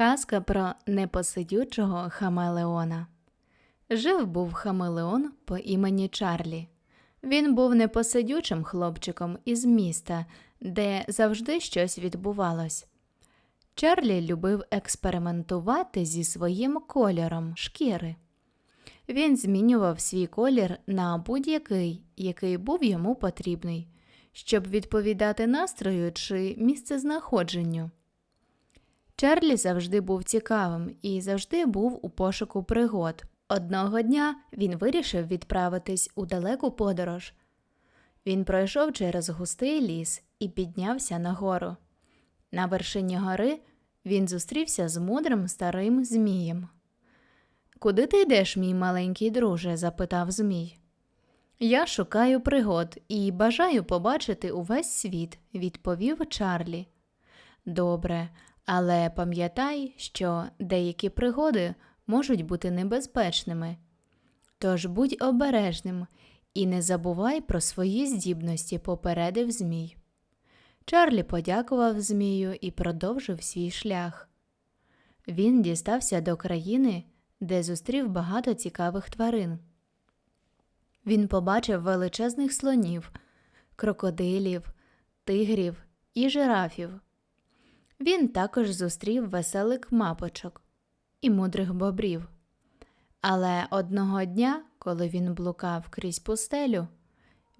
Казка про непосидючого хамелеона. Жив був хамелеон по імені Чарлі. Він був непосидючим хлопчиком із міста, де завжди щось відбувалось. Чарлі любив експериментувати зі своїм кольором шкіри. Він змінював свій колір на будь-який, який був йому потрібний, щоб відповідати настрою чи місцезнаходженню. Чарлі завжди був цікавим і завжди був у пошуку пригод. Одного дня він вирішив відправитись у далеку подорож. Він пройшов через густий ліс і піднявся нагору. На вершині гори він зустрівся з мудрим старим змієм. Куди ти йдеш, мій маленький друже? запитав змій. Я шукаю пригод і бажаю побачити увесь світ, відповів Чарлі. Добре, але пам'ятай, що деякі пригоди можуть бути небезпечними. Тож будь обережним і не забувай про свої здібності, попередив Змій. Чарлі подякував Змію і продовжив свій шлях. Він дістався до країни, де зустрів багато цікавих тварин. Він побачив величезних слонів, крокодилів, тигрів і жирафів. Він також зустрів веселих мапочок і мудрих бобрів. Але одного дня, коли він блукав крізь пустелю,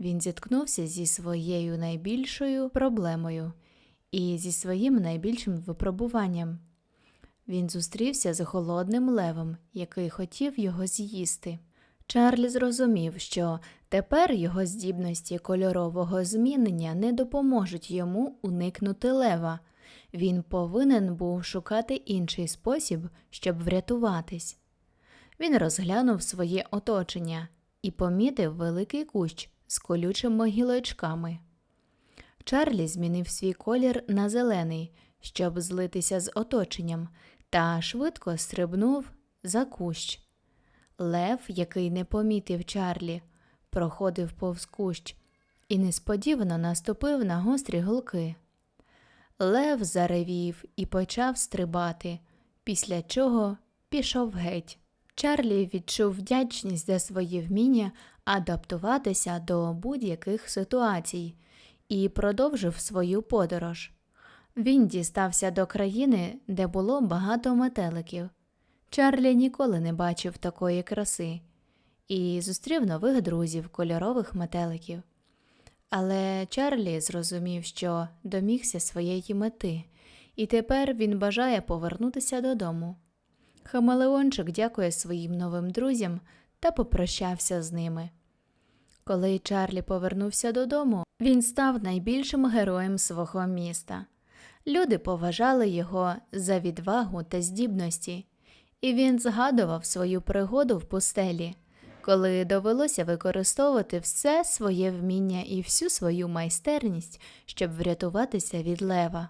він зіткнувся зі своєю найбільшою проблемою і зі своїм найбільшим випробуванням. Він зустрівся з голодним левом, який хотів його з'їсти. Чарлі зрозумів, що тепер його здібності кольорового змінення не допоможуть йому уникнути лева. Він повинен був шукати інший спосіб, щоб врятуватись. Він розглянув своє оточення і помітив великий кущ з колючими гілочками. Чарлі змінив свій колір на зелений, щоб злитися з оточенням, та швидко стрибнув за кущ. Лев, який не помітив Чарлі, проходив повз кущ і несподівано наступив на гострі голки. Лев заревів і почав стрибати, після чого пішов геть. Чарлі відчув вдячність за своє вміння адаптуватися до будь-яких ситуацій і продовжив свою подорож. Він дістався до країни, де було багато метеликів. Чарлі ніколи не бачив такої краси і зустрів нових друзів кольорових метеликів. Але Чарлі зрозумів, що домігся своєї мети, і тепер він бажає повернутися додому. Хамелеончик дякує своїм новим друзям та попрощався з ними. Коли Чарлі повернувся додому, він став найбільшим героєм свого міста. Люди поважали його за відвагу та здібності, і він згадував свою пригоду в пустелі, коли довелося використовувати все своє вміння і всю свою майстерність, щоб врятуватися від лева.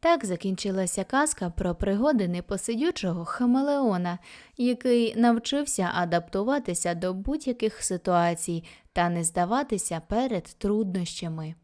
Так закінчилася казка про пригоди непосидючого хамелеона, який навчився адаптуватися до будь-яких ситуацій та не здаватися перед труднощами.